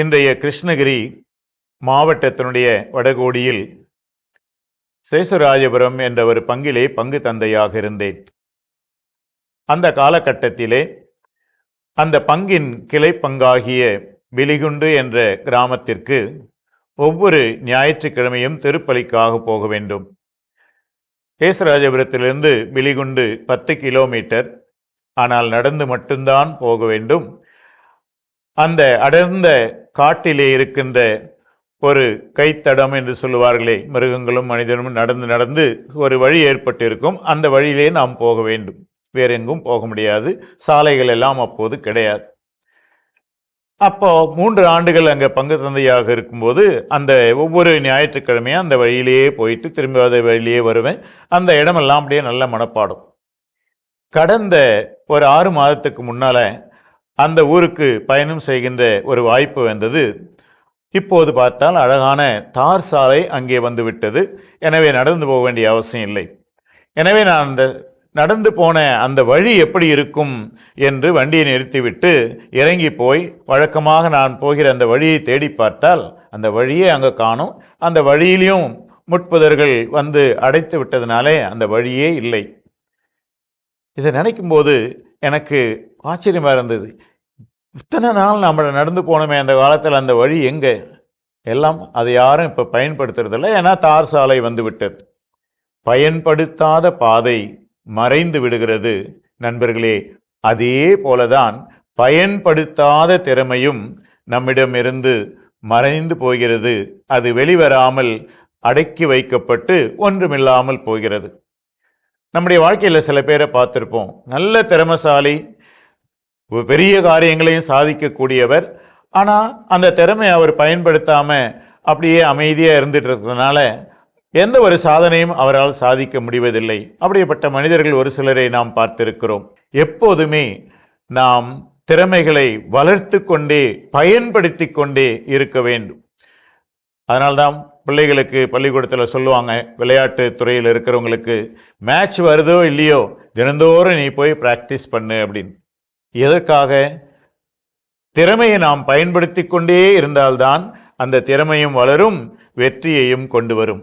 இன்றைய கிருஷ்ணகிரி மாவட்டத்தினுடைய வடகோடியில் சேசுராஜபுரம் என்ற ஒரு பங்கிலே பங்கு தந்தையாக இருந்தேன். அந்த காலகட்டத்திலே அந்த பங்கின் கிளை பங்காகிய விலிகுண்டு என்ற கிராமத்திற்கு ஒவ்வொரு ஞாயிற்றுக்கிழமையும் திருப்பலிக்காக போக வேண்டும். சேசுராஜபுரத்திலிருந்து பிலிகுண்டு பத்து கிலோமீட்டர். ஆனால் நடந்து மட்டும்தான் போக வேண்டும். அந்த அடர்ந்த காட்டிலே இருக்கின்ற ஒரு கைத்தடம் என்று சொல்லுவார்களே மிருகங்களும் மனிதனும் நடந்து நடந்து ஒரு வழி ஏற்பட்டிருக்கும். அந்த வழியிலே நாம் போக வேண்டும். வேற எங்கும் போக முடியாது. சாலைகள் எல்லாம் அப்போது கிடையாது. அப்போ மூன்று ஆண்டுகள் அங்கே பங்கு தந்தையாக இருக்கும்போது அந்த ஒவ்வொரு ஞாயிற்றுக்கிழமையும் அந்த வழியிலேயே போயிட்டு திரும்ப அதை வழியிலேயே வருவேன். அந்த இடமெல்லாம் அப்படியே நல்ல மனப்பாடும். கடந்த ஒரு ஆறு மாதத்துக்கு முன்னால் அந்த ஊருக்கு பயணம் செய்கின்ற ஒரு வாய்ப்பு வந்தது. இப்போது பார்த்தால் அழகான தார் சாலை அங்கே வந்துவிட்டது. எனவே நடந்து போக வேண்டிய அவசியம் இல்லை. எனவே நான் அந்த நடந்து போன அந்த வழி எப்படி இருக்கும் என்று வண்டியை நிறுத்திவிட்டு இறங்கி போய் வழக்கமாக நான் போகிற அந்த வழியை தேடி பார்த்தால் அந்த வழியே அங்கே காணும். அந்த வழியிலையும் முட்புதர்கள் வந்து அடைத்து விட்டதுனாலே அந்த வழியே இல்லை. இதை நினைக்கும்போது எனக்கு ஆச்சரியமாக இருந்தது. இத்தனை நாள் நம்ம நடந்து போனோமே அந்த காலத்தில் அந்த வழி எங்கே? எல்லாம் அதை யாரும் இப்போ பயன்படுத்துறதில்ல. ஏன்னா தார் சாலை வந்து விட்டது. பயன்படுத்தாத பாதை மறைந்து விடுகிறது. நண்பர்களே அதே போலதான் பயன்படுத்தாத திறமையும் நம்மிடமிருந்து மறைந்து போகிறது. அது வெளிவராமல் அடக்கி வைக்கப்பட்டு ஒன்றுமில்லாமல் போகிறது. நம்முடைய வாழ்க்கையில் சில பேரை பார்த்துருப்போம். நல்ல திறமசாலி பெரிய காரியங்களையும் சாதிக்கக்கூடியவர். ஆனால் அந்த திறமையை அவர் பயன்படுத்தாமல் அப்படியே அமைதியாக இருந்துட்டு இருக்கிறதுனால எந்த ஒரு சாதனையும் அவரால் சாதிக்க முடிவதில்லை. அப்படிப்பட்ட மனிதர்கள் ஒரு சிலரை நாம் பார்த்திருக்கிறோம். எப்போதுமே நாம் திறமைகளை வளர்த்து கொண்டே பயன்படுத்தி கொண்டே இருக்க வேண்டும். அதனால்தான் பிள்ளைகளுக்கு பள்ளிக்கூடத்தில் சொல்லுவாங்க விளையாட்டு துறையில் இருக்கிறவங்களுக்கு மேட்ச் வருதோ இல்லையோ தினந்தோறும் நீ போய் ப்ராக்டிஸ் பண்ணு அப்படின்னு. எதற்காக? திறமையை நாம் பயன்படுத்தி கொண்டே இருந்தால்தான் அந்த திறமையும் வளரும் வெற்றியையும் கொண்டு வரும்.